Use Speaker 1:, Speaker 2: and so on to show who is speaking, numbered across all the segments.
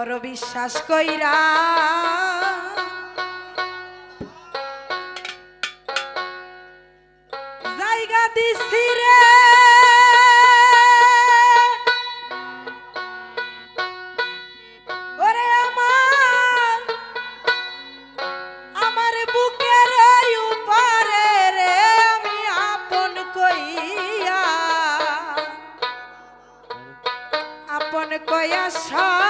Speaker 1: বড় বিশ্বাস কইরা। জায়গা দিছি রে। আমার রে আপন কইয়া সব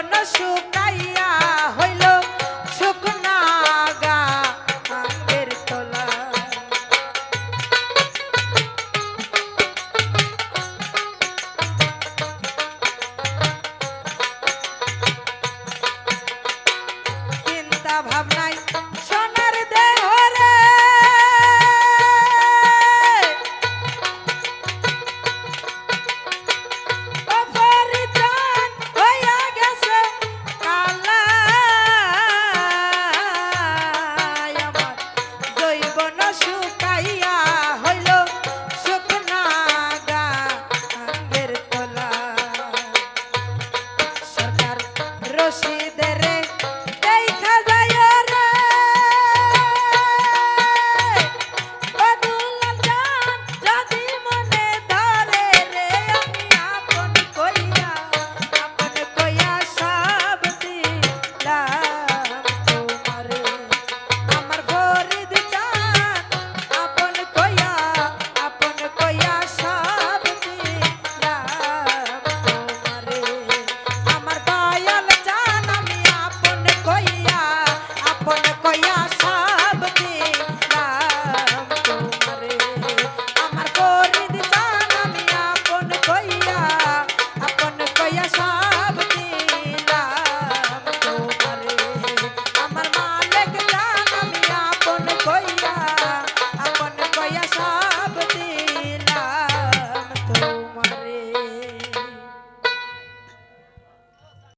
Speaker 1: জীবন শুকাই